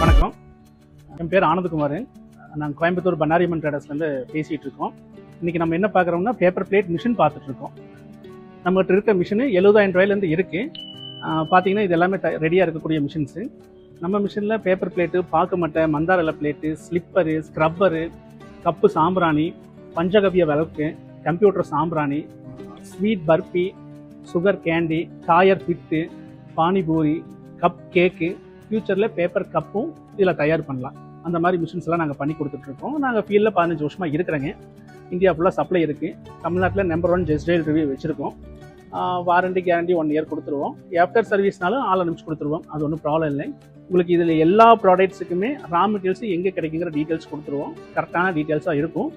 வணக்கம். என் பேர் ஆனந்தகுமார். நாங்கள் கோயம்புத்தூர் பன்னாரியம்மன் ட்ரேடர்ஸ்லேருந்து பேசிகிட்டு இருக்கோம் இன்றைக்கி நம்ம என்ன பார்க்குறோம்னா பேப்பர் பிளேட் மிஷின் பார்த்துட்ருக்கோம். நம்மகிட்ட இருக்க மிஷினு எழுபதாயிரம் ரூபாயிலேருந்து இருக்குது பார்த்தீங்கன்னா இது எல்லாமே ரெடியாக இருக்கக்கூடிய மிஷின்ஸு நம்ம மிஷினில் பேப்பர் பிளேட்டு பாக்கு மட்டை மந்தாரல பிளேட்டு ஸ்லிப்பரு ஸ்க்ரப்பரு கப்பு சாம்பிராணி பஞ்சகவிய விளக்கு கம்ப்யூட்டர் சாம்பிராணி ஸ்வீட் பர்ஃபி சுகர் கேண்டி டாயர் பிட்டு பானிபூரி கப் கேக்கு ஃப்யூச்சரில் பேப்பர் கப்பும் இதில் தயார் பண்ணலாம். அந்த மாதிரி மிஷின்ஸ் எல்லாம் நாங்கள் பண்ணி கொடுத்துட்ருக்கோம் நாங்கள் ஃபீல்டில் பதினஞ்சு வருஷமாக இருக்கிறேங்க. இந்தியா ஃபுல்லாக சப்ளை இருக்குது தமிழ்நாட்டில் நம்பர் ஒன் ஜெஸ்டைல் ரிவ்யூ வச்சுருக்கோம். வாரண்டி கேரண்டி ஒன் இயர் கொடுத்துருவோம். ஆஃப்டர் சர்வீஸ்னாலும் ஆள் அனுப்பிச்சு கொடுத்துருவோம். அது ஒன்றும் ப்ராப்ளம் இல்லை உங்களுக்கு இதில் எல்லா ப்ராடக்ட்ஸுக்குமே ரா மெட்டீரியல்ஸ் எங்கே கிடைக்குங்கிற டீட்டெயில்ஸ் கொடுத்துருவோம். கரெக்டான டீட்டெயில்ஸாக இருக்கும்.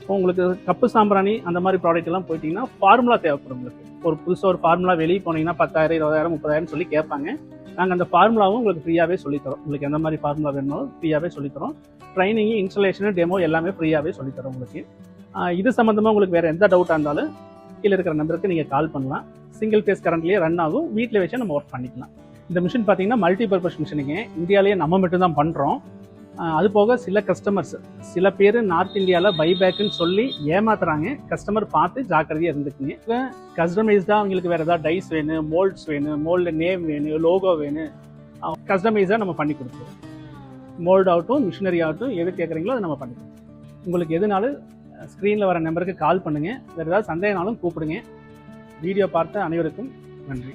இப்போ உங்களுக்கு கப்பு சாம்பிராணி அந்த மாதிரி ப்ராடக்ட் எல்லாம் போயிட்டீங்கன்னா ஃபார்முலா தேவைப்படும் உங்களுக்கு. ஒரு புதுசாக ஒரு ஃபார்முலா வெளியே போனீங்கன்னா பத்தாயிரம் இருபதாயிரம் முப்பதாயிரம் சொல்லி கேட்பாங்க. நாங்கள் அந்த ஃபார்முலாவும் உங்களுக்கு ஃப்ரீயாகவே சொல்லித்தரோம். உங்களுக்கு எந்த மாதிரி ஃபார்முலா வேணுமோ ஃப்ரீயாகவே சொல்லித்தரோம். ட்ரைனிங் இன்ஸ்டலேஷனு டெமோ எல்லாமே ஃப்ரீயாகவே சொல்லித்தரோம் உங்களுக்கு. இது சம்மந்தமாக உங்களுக்கு வேறு எந்த டவுட்டாக இருந்தாலும் கீழே இருக்கிற நம்பருக்கு நீங்கள் கால் பண்ணலாம். சிங்கிள் ஃபேஸ் கரண்ட்லேயே ரன் ஆகும். வீட்டில் வச்சே நம்ம ஒர்க் பண்ணிக்கலாம். இந்த மிஷின் பார்த்தீங்கன்னா மல்டி பர்பஸ் மிஷினுங்க இந்தியாவிலேயே நம்ம மட்டும் தான் பண்ணுறோம் அது போக சில கஸ்டமர்ஸ் சில பேர் நார்த் இந்தியாவில் பைபேக்குன்னு சொல்லி ஏமாத்துறாங்க. கஸ்டமர் பார்த்து ஜாக்கிரதையாக இருந்துக்குங்க. இப்போ கஸ்டமைஸ்டாக அவங்களுக்கு வேறு ஏதாவது டைஸ் வேணும் மோல்ட்ஸ் வேணும் மோல்டு நேம் வேணும் லோகோ வேணும் கஸ்டமைஸாக நம்ம பண்ணி கொடுத்துருவோம் மோல்டு ஆகட்டும் மிஷினரி ஆகட்டும் எது கேட்குறீங்களோ அதை நம்ம பண்ணி உங்களுக்கு எதுனாலும் ஸ்க்ரீனில் வர நம்பருக்கு கால் பண்ணுங்கள் வேறு ஏதாவது சந்தேகனாலும் கூப்பிடுங்க. வீடியோ பார்த்த அனைவருக்கும் நன்றி.